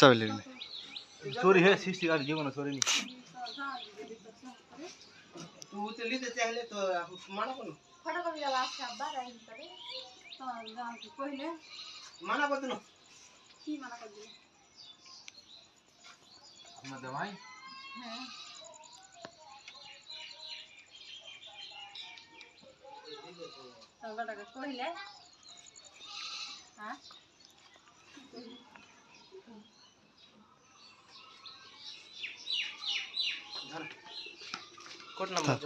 ಸವಲಿ ಸೋರಿ ಹೇ sixty R ಜೀವನ ಸೋರಿ तू चली देते हैं तो माना कौन फटा कभी आवाज़ का अब्बा रही पड़े। तो गाँव के पहले माना कौन तू की माना कौन हम दवाई। हाँ। तो बड़ा को पहले हाँ? হ্যাঁ,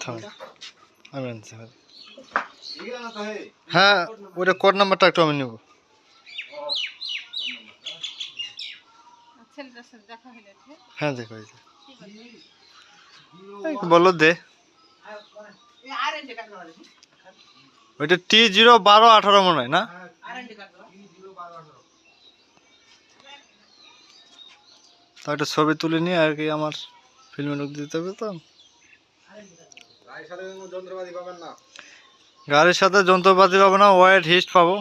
হ্যাঁ ওটা কোড নাম্বারটা একটু আমি নেব। হ্যাঁ দেখো বলো দে। ওইটা টি জিরো বারো আঠারো মনে হয় না? তা একটা ছবি তুলে নিয়ে আর কি আমার ফিল্মে লোক দিতে হবে তো। গাড়ির সাথে যন্ত্রপাতি পাবেন না। পাবো না ওয়াইড হিস্ট পাবো।